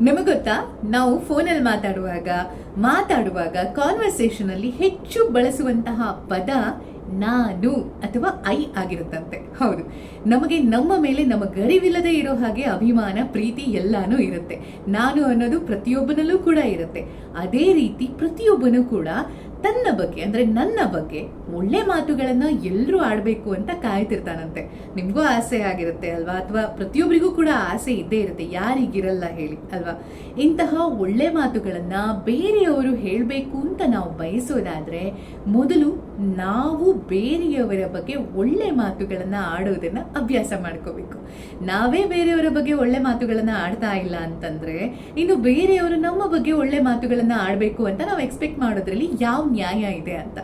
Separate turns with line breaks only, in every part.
ನಿಮಗೆ ಗೊತ್ತಾ ನಾವು ಫೋನಲ್ಲಿ ಮಾತಾಡುವಾಗ ಮಾತಾಡುವಾಗ ಕಾನ್ವರ್ಸೇಷನ್ ಅಲ್ಲಿ ಹೆಚ್ಚು ಬಳಸುವಂತಹ ಪದ ನಾನು ಅಥವಾ ಐ ಆಗಿರುತ್ತಂತೆ. ಹೌದು. ನಮಗೆ ನಮ್ಮ ಮೇಲೆ ನಮ್ಮ ಗರಿವಿಲ್ಲದೆ ಇರೋ ಹಾಗೆ ಅಭಿಮಾನ, ಪ್ರೀತಿ ಎಲ್ಲಾನು ಇರುತ್ತೆ. ನಾನು ಅನ್ನೋದು ಪ್ರತಿಯೊಬ್ಬನಲ್ಲೂ ಕೂಡ ಇರುತ್ತೆ. ಅದೇ ರೀತಿ ಪ್ರತಿಯೊಬ್ಬನೂ ಕೂಡ ತನ್ನ ಬಗ್ಗೆ, ಅಂದ್ರೆ ನನ್ನ ಬಗ್ಗೆ ಒಳ್ಳೆ ಮಾತುಗಳನ್ನ ಎಲ್ಲರೂ ಆಡ್ಬೇಕು ಅಂತ ಕಾಯ್ತಿರ್ತಾನಂತೆ. ನಿಮ್ಗೂ ಆಸೆ ಆಗಿರುತ್ತೆ ಅಲ್ವಾ? ಅಥವಾ ಪ್ರತಿಯೊಬ್ಬರಿಗೂ ಕೂಡ ಆಸೆ ಇದ್ದೇ ಇರುತ್ತೆ, ಯಾರಿಗಿರಲ್ಲ ಹೇಳಿ, ಅಲ್ವಾ? ಇಂತಹ ಒಳ್ಳೆ ಮಾತುಗಳನ್ನ ಬೇರೆಯವರು ಹೇಳಬೇಕು ಅಂತ ನಾವು ಬಯಸೋದಾದ್ರೆ, ಮೊದಲು ನಾವು ಬೇರೆಯವರ ಬಗ್ಗೆ ಒಳ್ಳೆ ಮಾತುಗಳನ್ನ ಆಡೋದನ್ನ ಅಭ್ಯಾಸ ಮಾಡ್ಕೋಬೇಕು. ನಾವೇ ಬೇರೆಯವರ ಬಗ್ಗೆ ಒಳ್ಳೆ ಮಾತುಗಳನ್ನ ಆಡ್ತಾ ಇಲ್ಲ ಅಂತಂದ್ರೆ ಇನ್ನು ಬೇರೆಯವರು ನಮ್ಮ ಬಗ್ಗೆ ಒಳ್ಳೆ ಮಾತುಗಳನ್ನ ಆಡಬೇಕು ಅಂತ ನಾವು ಎಕ್ಸ್ಪೆಕ್ಟ್ ಮಾಡೋದ್ರಲ್ಲಿ ಯಾವ ನ್ಯಾಯ ಇದೆ ಅಂತ.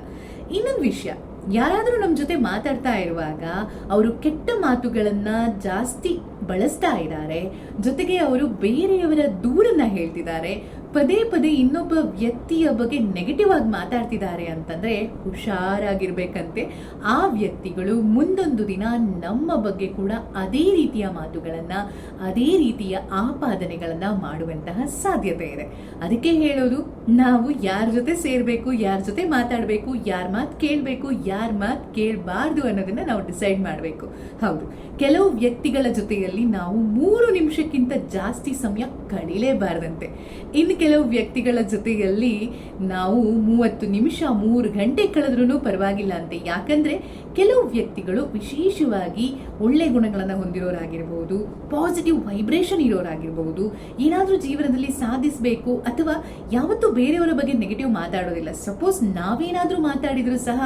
ಇನ್ನೊಂದು ವಿಷಯ, ಯಾರಾದರೂ ನಮ್ಮ ಜೊತೆ ಮಾತಾಡ್ತಾ ಇರುವಾಗ ಅವರು ಕೆಟ್ಟ ಮಾತುಗಳನ್ನ ಜಾಸ್ತಿ ಬಳಸ್ತಾ ಇದ್ದಾರೆ, ಜೊತೆಗೆ ಅವರು ಬೇರೆಯವರ ದೂರನ್ನು ಹೇಳ್ತಿದ್ದಾರೆ ಪದೇ ಪದೇ ಇನ್ನೊಬ್ಬ ವ್ಯಕ್ತಿಯ ಬಗ್ಗೆ ನೆಗೆಟಿವ್ ಆಗಿ ಮಾತಾಡ್ತಿದ್ದಾರೆ ಅಂತಂದ್ರೆ ಹುಷಾರಾಗಿರ್ಬೇಕಂತೆ. ಆ ವ್ಯಕ್ತಿಗಳು ಮುಂದೊಂದು ದಿನ ನಮ್ಮ ಬಗ್ಗೆ ಕೂಡ ಅದೇ ರೀತಿಯ ಮಾತುಗಳನ್ನ, ಅದೇ ರೀತಿಯ ಆಪಾದನೆಗಳನ್ನ ಮಾಡುವಂತಹ ಸಾಧ್ಯತೆ ಇದೆ. ಅದಕ್ಕೆ ಹೇಳೋದು, ನಾವು ಯಾರ ಜೊತೆ ಸೇರ್ಬೇಕು, ಯಾರ ಜೊತೆ ಮಾತಾಡಬೇಕು, ಯಾರ ಮಾತು ಕೇಳಬೇಕು, ಯಾರ ಮಾತು ಕೇಳಬಾರ್ದು ಅನ್ನೋದನ್ನ ನಾವು ಡಿಸೈಡ್ ಮಾಡಬೇಕು. ಹೌದು. ಕೆಲವು ವ್ಯಕ್ತಿಗಳ ಜೊತೆಯಲ್ಲಿ ನಾವು ಮೂರು ನಿಮಿಷಕ್ಕಿಂತ ಜಾಸ್ತಿ ಸಮಯ ಕಳೀಲೇಬಾರ್ದಂತೆ. ಇನ್ನು ಕೆಲವು ವ್ಯಕ್ತಿಗಳ ಜೊತೆಯಲ್ಲಿ ನಾವು ಮೂವತ್ತು ನಿಮಿಷ, ಮೂರು ಗಂಟೆ ಕಳೆದ್ರೂ ಪರವಾಗಿಲ್ಲ ಅಂತೆ. ಯಾಕಂದ್ರೆ ಕೆಲವು ವ್ಯಕ್ತಿಗಳು ವಿಶೇಷವಾಗಿ ಒಳ್ಳೆ ಗುಣಗಳನ್ನು ಹೊಂದಿರೋರಾಗಿರ್ಬೋದು ಪಾಸಿಟಿವ್ ವೈಬ್ರೇಷನ್ ಇರೋರಾಗಿರ್ಬೋದು, ಏನಾದರೂ ಜೀವನದಲ್ಲಿ ಸಾಧಿಸಬೇಕು ಅಥವಾ ಯಾವತ್ತೂ ಬೇರೆಯವರ ಬಗ್ಗೆ ನೆಗೆಟಿವ್ ಮಾತಾಡೋದಿಲ್ಲ. ಸಪೋಸ್ ನಾವೇನಾದರೂ ಮಾತಾಡಿದರೂ ಸಹ,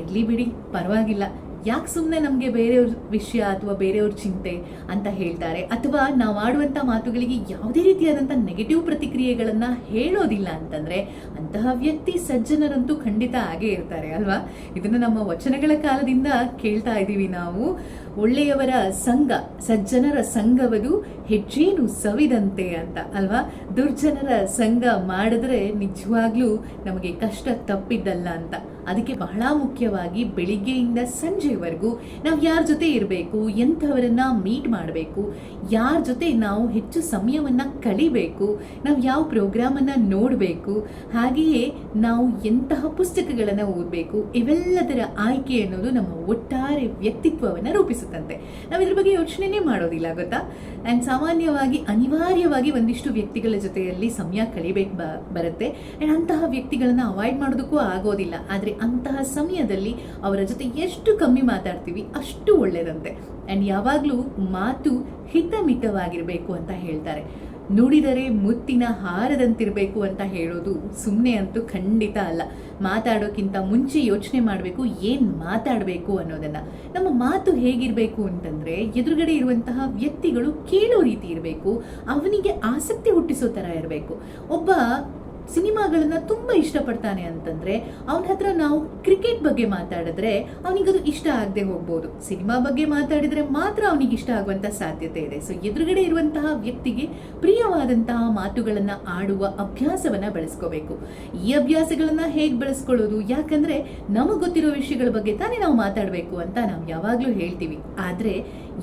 ಇರಲಿ ಬಿಡಿ, ಪರವಾಗಿಲ್ಲ. ಯಾಕೆ ಸುಮ್ಮನೆ ನಮಗೆ ಬೇರೆಯವ್ರ ವಿಷಯ ಅಥವಾ ಬೇರೆಯವ್ರ ಚಿಂತೆ ಅಂತ ಹೇಳ್ತಾರೆ? ಅಥವಾ ನಾವು ಆಡುವಂಥ ಮಾತುಗಳಿಗೆ ಯಾವುದೇ ರೀತಿಯಾದಂಥ ನೆಗೆಟಿವ್ ಪ್ರತಿಕ್ರಿಯೆಗಳನ್ನು ಹೇಳೋದಿಲ್ಲ ಅಂತಂದರೆ ಅಂತಹ ವ್ಯಕ್ತಿ ಸಜ್ಜನರಂತೂ ಖಂಡಿತ ಆಗೇ ಇರ್ತಾರೆ, ಅಲ್ವಾ? ಇದನ್ನು ನಮ್ಮ ವಚನಗಳ ಕಾಲದಿಂದ ಕೇಳ್ತಾ ಇದ್ದೀವಿ ನಾವು. ಒಳ್ಳೆಯವರ ಸಂಘ, ಸಜ್ಜನರ ಸಂಘವದು ಹೆಚ್ಚೇನು ಸವಿದಂತೆ ಅಂತ, ಅಲ್ವಾ? ದುರ್ಜನರ ಸಂಘ ಮಾಡಿದ್ರೆ ನಿಜವಾಗ್ಲೂ ನಮಗೆ ಕಷ್ಟ ತಪ್ಪಿದ್ದಲ್ಲ ಅಂತ. ಅದಕ್ಕೆ ಬಹಳ ಮುಖ್ಯವಾಗಿ ಬೆಳಿಗ್ಗೆಯಿಂದ ಸಂಜೆವರೆಗೂ ನಾವು ಯಾರ ಜೊತೆ ಇರಬೇಕು, ಎಂಥವರನ್ನ ಮೀಟ್ ಮಾಡಬೇಕು, ಯಾರ ಜೊತೆ ನಾವು ಹೆಚ್ಚು ಸಮಯವನ್ನ ಕಳಿಬೇಕು, ನಾವು ಯಾವ ಪ್ರೋಗ್ರಾಮನ್ನು ನೋಡಬೇಕು, ಹಾಗೆಯೇ ನಾವು ಎಂತಹ ಪುಸ್ತಕಗಳನ್ನು ಓದಬೇಕು, ಇವೆಲ್ಲದರ ಆಯ್ಕೆ ಅನ್ನೋದು ನಮ್ಮ ಒಟ್ಟಾರೆ ವ್ಯಕ್ತಿತ್ವವನ್ನು ರೂಪಿಸುತ್ತಂತೆ. ನಾವು ಇದ್ರ ಬಗ್ಗೆ ಯೋಚನೆನೇ ಮಾಡೋದಿಲ್ಲ, ಗೊತ್ತಾ? ಆ್ಯಂಡ್ ಸಾಮಾನ್ಯವಾಗಿ, ಅನಿವಾರ್ಯವಾಗಿ ಒಂದಿಷ್ಟು ವ್ಯಕ್ತಿಗಳ ಜೊತೆಯಲ್ಲಿ ಸಮಯ ಕಳಿಬೇಕು ಬರುತ್ತೆ. ಆ್ಯಂಡ್ ಅಂತಹ ವ್ಯಕ್ತಿಗಳನ್ನ ಅವಾಯ್ಡ್ ಮಾಡೋದಕ್ಕೂ ಆಗೋದಿಲ್ಲ. ಆದರೆ ಅಂತಹ ಸಮಯದಲ್ಲಿ ಅವರ ಜೊತೆ ಎಷ್ಟು ಕಮ್ಮಿ ಮಾತಾಡ್ತೀವಿ ಅಷ್ಟು ಒಳ್ಳೆಯದಂತೆ ಆ್ಯಂಡ್ ಯಾವಾಗಲೂ ಮಾತು ಹಿತಮಿತವಾಗಿರಬೇಕು ಅಂತ ಹೇಳ್ತಾರೆ. ನುಡಿದರೆ ಮುತ್ತಿನ ಹಾರದಂತಿರಬೇಕು ಅಂತ ಹೇಳೋದು ಸುಮ್ಮನೆ ಅಂತೂ ಖಂಡಿತ ಅಲ್ಲ. ಮಾತಾಡೋಕ್ಕಿಂತ ಮುಂಚೆ ಯೋಚನೆ ಮಾಡಬೇಕು, ಏನು ಮಾತಾಡಬೇಕು ಅನ್ನೋದನ್ನ. ನಮ್ಮ ಮಾತು ಹೇಗಿರಬೇಕು ಅಂತಂದ್ರೆ, ಎದುರುಗಡೆ ಇರುವಂತಹ ವ್ಯಕ್ತಿಗಳು ಕೇಳೋ ರೀತಿ ಇರಬೇಕು, ಅವನಿಗೆ ಆಸಕ್ತಿ ಹುಟ್ಟಿಸೋ ಥರ ಇರಬೇಕು. ಒಬ್ಬ ಸಿನಿಮಾಗಳನ್ನ ತುಂಬಾ ಇಷ್ಟಪಡ್ತಾನೆ ಅಂತಂದ್ರೆ ಅವನ ಹತ್ರ ನಾವು ಕ್ರಿಕೆಟ್ ಬಗ್ಗೆ ಮಾತಾಡಿದ್ರೆ ಅವನಿಗದು ಇಷ್ಟ ಆಗದೆ ಹೋಗ್ಬೋದು. ಸಿನಿಮಾ ಬಗ್ಗೆ ಮಾತಾಡಿದ್ರೆ ಮಾತ್ರ ಅವನಿಗೆ ಇಷ್ಟ ಆಗುವಂತ ಸಾಧ್ಯತೆ ಇದೆ. ಸೊ ಎದುರುಗಡೆ ಇರುವಂತಹ ವ್ಯಕ್ತಿಗೆ ಪ್ರಿಯವಾದಂತಹ ಮಾತುಗಳನ್ನ ಆಡುವ ಅಭ್ಯಾಸವನ್ನ ಬೆಳೆಸ್ಕೋಬೇಕು. ಈ ಅಭ್ಯಾಸಗಳನ್ನ ಹೇಗೆ ಬೆಳೆಸ್ಕೊಳ್ಳೋದು? ಯಾಕಂದ್ರೆ ನಮಗೆ ಗೊತ್ತಿರೋ ವಿಷಯಗಳ ಬಗ್ಗೆ ತಾನೇ ನಾವು ಮಾತಾಡಬೇಕು ಅಂತ ನಾವು ಯಾವಾಗ್ಲೂ ಹೇಳ್ತೀವಿ. ಆದ್ರೆ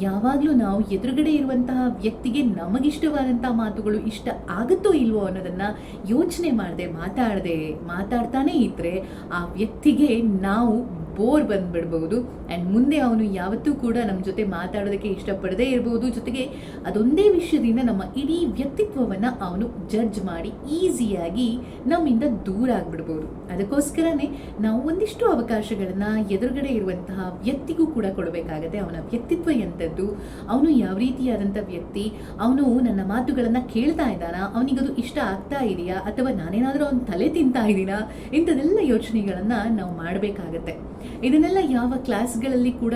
ಯಾವಾಗಲೂ ನಾವು ಎದುರುಗಡೆ ಇರುವಂತಹ ವ್ಯಕ್ತಿಗೆ ನಮಗಿಷ್ಟವಾದಂತಹ ಮಾತುಗಳು ಇಷ್ಟ ಆಗುತ್ತೋ ಇಲ್ವೋ ಅನ್ನೋದನ್ನ ಯೋಚನೆ ಮಾಡದೆ, ಮಾತಾಡದೆ, ಮಾತಾಡ್ತಾನೆ ಇದ್ದರೆ ಆ ವ್ಯಕ್ತಿಗೆ ನಾವು ಬೋರ್ ಬಂದ್ಬಿಡ್ಬಹುದು. ಆ್ಯಂಡ್ ಮುಂದೆ ಅವನು ಯಾವತ್ತೂ ಕೂಡ ನಮ್ಮ ಜೊತೆ ಮಾತಾಡೋದಕ್ಕೆ ಇಷ್ಟಪಡದೇ ಇರಬಹುದು ಜೊತೆಗೆ ಅದೊಂದೇ ವಿಷಯದಿಂದ ನಮ್ಮ ಇಡೀ ವ್ಯಕ್ತಿತ್ವವನ್ನು ಅವನು ಜಡ್ಜ್ ಮಾಡಿ ಈಸಿಯಾಗಿ ನಮ್ಮಿಂದ ದೂರ ಆಗ್ಬಿಡ್ಬೋದು. ಅದಕ್ಕೋಸ್ಕರನೇ ನಾವು ಒಂದಿಷ್ಟು ಅವಕಾಶಗಳನ್ನ ಎದುರುಗಡೆ ಇರುವಂತಹ ವ್ಯಕ್ತಿಗೂ ಕೂಡ ಕೊಡಬೇಕಾಗತ್ತೆ. ಅವನ ವ್ಯಕ್ತಿತ್ವ ಎಂಥದ್ದು, ಅವನು ಯಾವ ರೀತಿಯಾದಂಥ ವ್ಯಕ್ತಿ, ಅವನು ನನ್ನ ಮಾತುಗಳನ್ನ ಕೇಳ್ತಾ ಇದ್ದಾನ, ಅವನಿಗದು ಇಷ್ಟ ಆಗ್ತಾ ಇದೆಯಾ, ಅಥವಾ ನಾನೇನಾದರೂ ಅವನ ತಲೆ ತಿಂತಾ ಇದ್ದೀನಾ ಇಂಥದೆಲ್ಲ ಯೋಚನೆಗಳನ್ನು ನಾವು ಮಾಡಬೇಕಾಗತ್ತೆ. ಇದನ್ನೆಲ್ಲ ಯಾವ ಕ್ಲಾಸ್ಗಳಲ್ಲಿ ಕೂಡ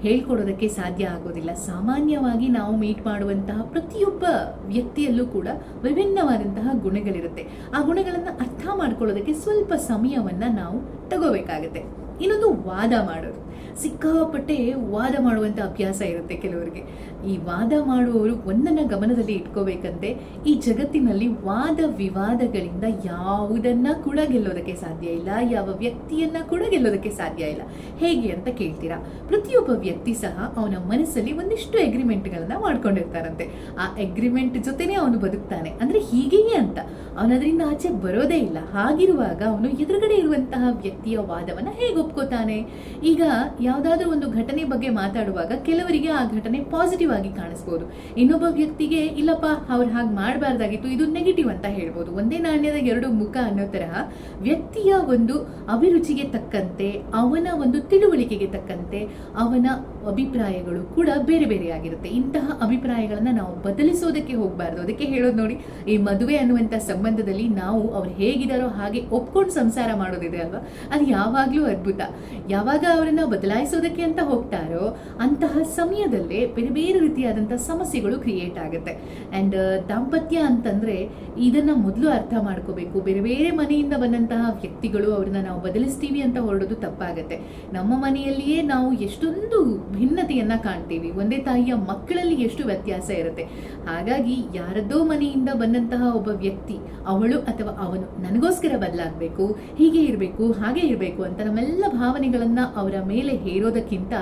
ಹೇಳ್ಕೊಡೋದಕ್ಕೆ ಸಾಧ್ಯ ಆಗೋದಿಲ್ಲ. ಸಾಮಾನ್ಯವಾಗಿ ನಾವು ಮೀಟ್ ಮಾಡುವಂತಹ ಪ್ರತಿಯೊಬ್ಬ ವ್ಯಕ್ತಿಯಲ್ಲೂ ಕೂಡ ವಿಭಿನ್ನವಾದಂತಹ ಗುಣಗಳಿರುತ್ತೆ. ಆ ಗುಣಗಳನ್ನು ಅರ್ಥ ಮಾಡ್ಕೊಳ್ಳೋದಕ್ಕೆ ಸ್ವಲ್ಪ ಸಮಯವನ್ನ ನಾವು ತಗೋಬೇಕಾಗತ್ತೆ. ಇನ್ನೊಂದು ವಾದ ಮಾಡೋದು. ಸಿಕ್ಕಾಪಟ್ಟೆ ವಾದ ಮಾಡುವಂಥ ಅಭ್ಯಾಸ ಇರುತ್ತೆ ಕೆಲವರಿಗೆ. ಈ ವಾದ ಮಾಡುವವರು ಒಂದನ್ನು ಗಮನದಲ್ಲಿ ಇಟ್ಕೋಬೇಕಂತೆ ಈ ಜಗತ್ತಿನಲ್ಲಿ ವಾದ ವಿವಾದಗಳಿಂದ ಯಾವುದನ್ನ ಕೂಡ ಗೆಲ್ಲೋದಕ್ಕೆ ಸಾಧ್ಯ ಇಲ್ಲ, ಯಾವ ವ್ಯಕ್ತಿಯನ್ನ ಕೂಡ ಗೆಲ್ಲೋದಕ್ಕೆ ಸಾಧ್ಯ ಇಲ್ಲ. ಹೇಗೆ ಅಂತ ಕೇಳ್ತೀರಾ? ಪ್ರತಿಯೊಬ್ಬ ವ್ಯಕ್ತಿ ಸಹ ಅವನ ಮನಸ್ಸಲ್ಲಿ ಒಂದಿಷ್ಟು ಅಗ್ರಿಮೆಂಟ್ಗಳನ್ನ ಮಾಡ್ಕೊಂಡಿರ್ತಾರಂತೆ. ಆ ಅಗ್ರಿಮೆಂಟ್ ಜೊತೆನೆ ಅವನು ಬದುಕ್ತಾನೆ. ಅಂದ್ರೆ ಹೀಗೆಯೇ ಅಂತ. ಅವನದರಿಂದ ಆಚೆ ಬರೋದೇ ಇಲ್ಲ. ಹಾಗಿರುವಾಗ ಅವನು ಎದುರುಗಡೆ ಇರುವಂತಹ ವ್ಯಕ್ತಿಯ ವಾದವನ್ನ ಹೇಗೆ ಒಪ್ಕೋತಾನೆ? ಈಗ ಯಾವ್ದಾದ್ರೂ ಒಂದು ಘಟನೆ ಬಗ್ಗೆ ಮಾತಾಡುವಾಗ ಕೆಲವರಿಗೆ ಆ ಘಟನೆ ಪಾಸಿಟಿವ್ ಆಗಿ ಕಾಣಿಸ್ಬೋದು. ಇನ್ನೊಬ್ಬ ವ್ಯಕ್ತಿಗೆ, ಇಲ್ಲಪ್ಪ, ಅವ್ರು ಹಾಗೆ ಮಾಡಬಾರ್ದಾಗಿತ್ತು, ಇದು ನೆಗೆಟಿವ್ ಅಂತ ಹೇಳ್ಬೋದು. ಒಂದೇ ನಾಣ್ಯದ ಎರಡು ಮುಖ ಅನ್ನೋ ತರಹ ವ್ಯಕ್ತಿಯ ಒಂದು ಅಭಿರುಚಿಗೆ ತಕ್ಕಂತೆ, ಅವನ ಒಂದು ತಿಳುವಳಿಕೆಗೆ ತಕ್ಕಂತೆ, ಅವನ ಅಭಿಪ್ರಾಯಗಳು ಕೂಡ ಬೇರೆ ಬೇರೆ ಆಗಿರುತ್ತೆ. ಇಂತಹ ಅಭಿಪ್ರಾಯಗಳನ್ನ ನಾವು ಬದಲಿಸೋದಕ್ಕೆ ಹೋಗಬಾರ್ದು. ಅದಕ್ಕೆ ಹೇಳೋದು ನೋಡಿ, ಈ ಮದುವೆ ಅನ್ನುವಂಥ ಸಂಬಂಧದಲ್ಲಿ ನಾವು ಅವ್ರು ಹೇಗಿದಾರೋ ಹಾಗೆ ಒಪ್ಕೊಂಡು ಸಂಸಾರ ಮಾಡೋದಿದೆ ಅಲ್ವಾ? ಅದು ಯಾವಾಗಲೂ ಅದ್ಭುತ. ಯಾವಾಗ ಅವರನ್ನ ಬದಲಾಯಿಸೋದಕ್ಕೆ ಅಂತ ಹೋಗ್ತಾರೋ ಅಂತಹ ಸಮಯದಲ್ಲೇ ಬೇರೆ ಬೇರೆ ರೀತಿಯಾದಂತಹ ಸಮಸ್ಯೆಗಳು ಕ್ರಿಯೇಟ್ ಆಗುತ್ತೆ. ಅಂಡ್ ದಾಂಪತ್ಯ ಅಂತಂದ್ರೆ ಇದನ್ನ ಮೊದಲು ಅರ್ಥ ಮಾಡ್ಕೋಬೇಕು. ಬೇರೆ ಬೇರೆ ಮನೆಯಿಂದ ಬಂದಂತಹ ವ್ಯಕ್ತಿಗಳು ಅವ್ರನ್ನ ನಾವು ಬದಲಿಸ್ತೀವಿ ಅಂತ ಹೊರಡೋದು ತಪ್ಪಾಗತ್ತೆ. ನಮ್ಮ ಮನೆಯಲ್ಲಿಯೇ ನಾವು ಎಷ್ಟೊಂದು ಭಿನ್ನತೆಯನ್ನ ಕಾಣ್ತೀವಿ. ಒಂದೇ ತಾಯಿಯ ಮಕ್ಕಳಲ್ಲಿ ಎಷ್ಟು ವ್ಯತ್ಯಾಸ ಇರುತ್ತೆ. ಹಾಗಾಗಿ ಯಾರದ್ದೋ ಮನೆಯಿಂದ ಬಂದಂತಹ ಒಬ್ಬ ವ್ಯಕ್ತಿ, ಅವಳು ಅಥವಾ ಅವನು ನನಗೋಸ್ಕರ ಬದಲಾಗಬೇಕು, ಹೀಗೆ ಇರಬೇಕು, ಹಾಗೆ ಇರಬೇಕು ಅಂತ ನಮ್ಮೆಲ್ಲ ಭಾವನೆಗಳನ್ನ ಅವರ ಮೇಲೆ ಹೇರೋದಕ್ಕಿಂತ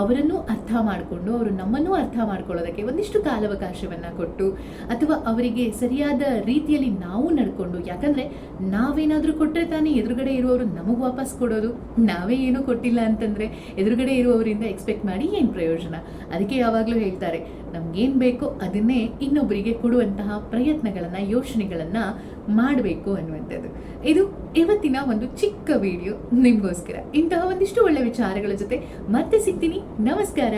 ಅವರನ್ನು ಅರ್ಥ ಮಾಡಿಕೊಂಡು ಅವರು ನಮ್ಮನ್ನು ಅರ್ಥ ಮಾಡ್ಕೊಳ್ಳೋದಕ್ಕೆ ಒಂದಿಷ್ಟು ಕಾಲಾವಕಾಶವನ್ನ ಕೊಟ್ಟು ಅಥವಾ ಅವರಿಗೆ ಸರಿಯಾದ ರೀತಿಯಲ್ಲಿ ನಾವು ನಡ್ಕೊಂಡು, ಯಾಕಂದ್ರೆ ನಾವೇನಾದ್ರೂ ಕೊಟ್ಟರೆ ತಾನೇ ಎದುರುಗಡೆ ಇರುವವರು ನಮಗೆ ವಾಪಸ್ ಕೊಡೋದು. ನಾವೇ ಏನೂ ಕೊಟ್ಟಿಲ್ಲ ಅಂತಂದ್ರೆ ಎದುರುಗಡೆ ಇರುವವರಿಂದ ಎಕ್ಸ್ಪೆಕ್ಟ್ ಮಾಡಿ ಏನ್ ಪ್ರಯೋಜನ? ಅದಕ್ಕೆ ಯಾವಾಗಲೂ ಹೇಳ್ತಾರೆ, ನಮ್ಗೇನ್ ಬೇಕೋ ಅದನ್ನೇ ಇನ್ನೊಬ್ಬರಿಗೆ ಕೊಡುವಂತಹ ಪ್ರಯತ್ನಗಳನ್ನ, ಯೋಚನೆಗಳನ್ನ ಮಾಡಬೇಕು ಅನ್ನುವಂಥದ್ದು. ಇದು ಇವತ್ತಿನ ಒಂದು ಚಿಕ್ಕ ವಿಡಿಯೋ. ನಿಮ್ಗೋಸ್ಕರ ಇಂತಹ ಒಂದಿಷ್ಟು ಒಳ್ಳೆ ವಿಚಾರಗಳ ಜೊತೆ ಮತ್ತೆ ಸಿಗ್ತೀನಿ. ನಮಸ್ಕಾರ.